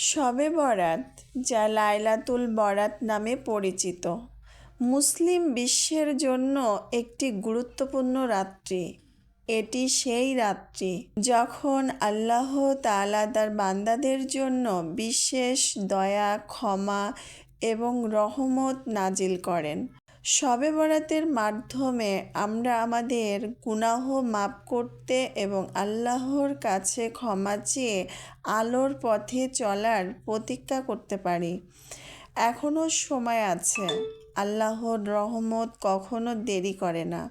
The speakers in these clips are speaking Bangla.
শবে বরাত, যা লাইলাতুল বরাত নামে পরিচিত। মুসলিম বিশ্বের জন্য একটি গুরুত্বপূর্ণ রাত্রি। এটি সেই রাত্রি যখন আল্লাহ তাআলা তার বান্দাদের জন্য বিশেষ দয়া, ক্ষমা এবং রহমত নাজিল করেন। শবে বরাতের মাধ্যমে আমরা আমাদের গুনাহ মাপ করতে এবং আল্লাহর কাছে ক্ষমা চেয়ে আলোর পথে চলার প্রতিজ্ঞা করতে পারি। এখনও সময় আছে। আল্লাহর রহমত কখনো দেরি করে না।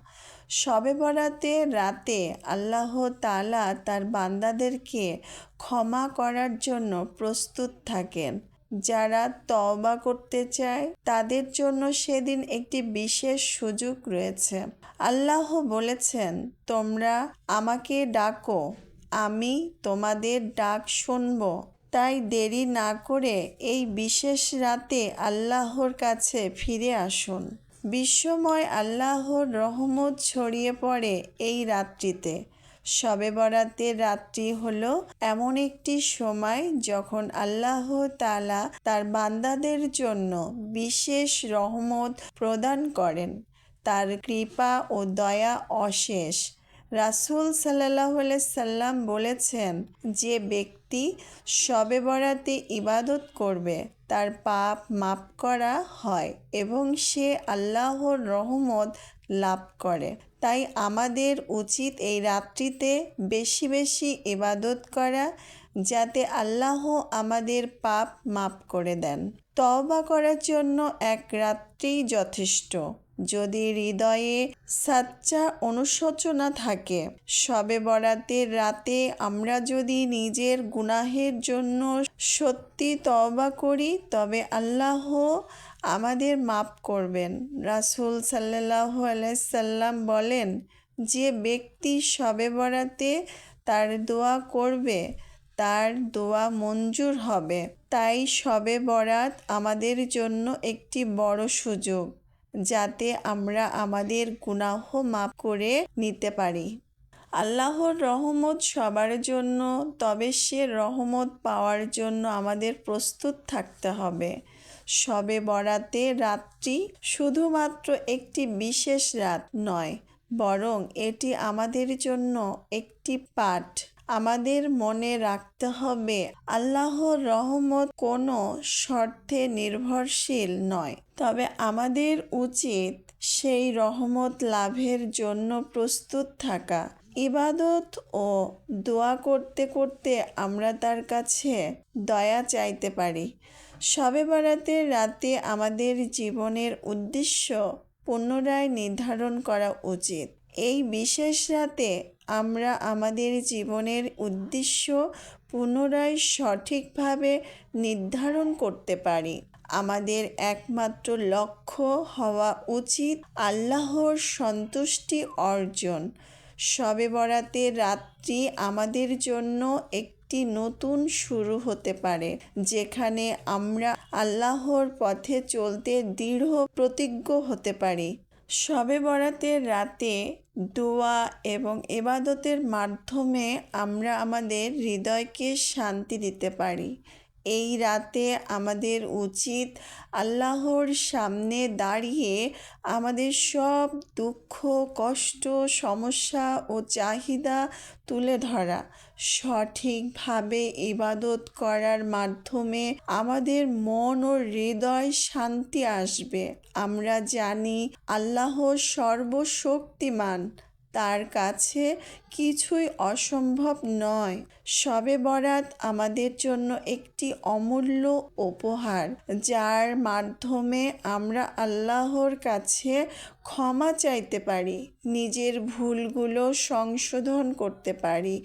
শবে বরাতে রাতে আল্লাহ তালা তার বান্দাদেরকে ক্ষমা করার জন্য প্রস্তুত থাকেন। যারা তওবা করতে চায়, তাদের জন্য সেদিন একটি বিশেষ সুযোগ রয়েছে। আল্লাহ বলেছেন, তোমরা আমাকে ডাকো, আমি তোমাদের ডাক শুনব। তাই দেরি না করে এই বিশেষ রাতে আল্লাহর কাছে ফিরে আসুন। বিশ্বময় আল্লাহর রহমত ছড়িয়ে পড়ে এই রাত্রিতে। শবে বরাতের রাত্রি হলো, এমন একটি সময় যখন আল্লাহ তালা তার বান্দাদের জন্য বিশেষ রহমত প্রদান করেন। তার কৃপা ও দয়া অশেষ। রাসুল সাল্লাহ সাল্লাম বলেছেন, যে ব্যক্তি শবে বরাতে ইবাদত করবে, তার পাপ মাপ করা হয় এবং সে আল্লাহর রহমত লাভ করে। তাই আমাদের উচিত এই রাত্রিতে বেশি বেশি ইবাদত করা, যাতে আল্লাহ আমাদের পাপ মাপ করে দেন। তওবা করার জন্য এক রাত্রি যথেষ্ট। যদি হৃদয়ে সাচ্চা অনুশোচনা থাকে শবে বরাতের রাতে আমরা যদি নিজের গুনাহের জন্য সত্যি তওবা করি, তবে আল্লাহ আমাদের মাপ করবেন। রাসুল সাল্লাহ আলাইসাল্লাম বলেন, যে ব্যক্তি শবে বরাতে তার দোয়া করবে, তার দোয়া মঞ্জুর হবে। তাই শবে বরাত আমাদের জন্য একটি বড় সুযোগ। যাতে আমরা আমাদের গুনাহ মাপ করে নিতে পারি। আল্লাহর রহমত সবার জন্য, তবে সে রহমত পাওয়ার জন্য আমাদের প্রস্তুত থাকতে হবে। শবে বরাতে রাত্রি শুধুমাত্র একটি বিশেষ রাত নয়, বরং এটি আমাদের জন্য একটি পাঠ। আমাদের মনে রাখতে হবে, আল্লাহর রহমত কোনো শর্তে নির্ভরশীল নয়। তবে আমাদের উচিত সেই রহমত লাভের জন্য প্রস্তুত থাকা। ইবাদত ও দোয়া করতে করতে আমরা তার কাছে দয়া চাইতে পারি। সবে বেড়াতে রাতে আমাদের জীবনের উদ্দেশ্য পুনরায় নির্ধারণ করা উচিত। এই বিশেষ রাতে আমরা আমাদের জীবনের উদ্দেশ্য পুনরায় সঠিকভাবে নির্ধারণ করতে পারি। আমাদের একমাত্র লক্ষ্য হওয়া উচিত আল্লাহর সন্তুষ্টি অর্জন। শবে বরাতে রাত্রি আমাদের জন্য একটি নতুন শুরু হতে পারে, যেখানে আমরা আল্লাহর পথে চলতে দৃঢ় প্রতিজ্ঞ হতে পারি। শবে বরাতের রাতে দোয়া এবং এবাদতের মাধ্যমে আমরা আমাদের হৃদয়কে শান্তি দিতে পারি। এই রাতে আমাদের উচিত আল্লাহর সামনে দাঁড়িয়ে আমাদের সব দুঃখ, কষ্ট, সমস্যা ও চাহিদা তুলে ধরা। সঠিকভাবে ইবাদত করার মাধ্যমে আমাদের মন ও হৃদয় শান্তি আসবে। আমরা জানি আল্লাহ সর্বশক্তিমান। তার কাছে কিছুই অসম্ভব নয়। শবে বরাত আমাদের জন্য একটি অমূল্য উপহার, যার মাধ্যমে আমরা আল্লাহর কাছে ক্ষমা চাইতে পারি, নিজের ভুলগুলো সংশোধন করতে পারি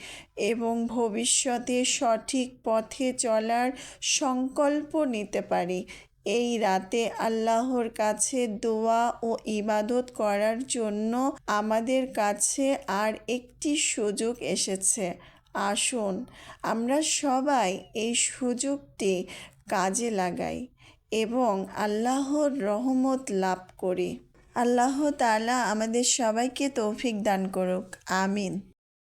এবং ভবিষ্যতে সঠিক পথে চলার সংকল্প নিতে পারি। এই রাতে আল্লাহর কাছে দোয়া ও ইবাদত করার জন্য আমাদের কাছে আর একটি সুযোগ এসেছে। আসুন, আমরা সবাই এই সুযোগটি কাজে লাগাই এবং আল্লাহর রহমত লাভ করি। আল্লাহ তালা আমাদের সবাইকে তৌফিক দান করুক। আমিন।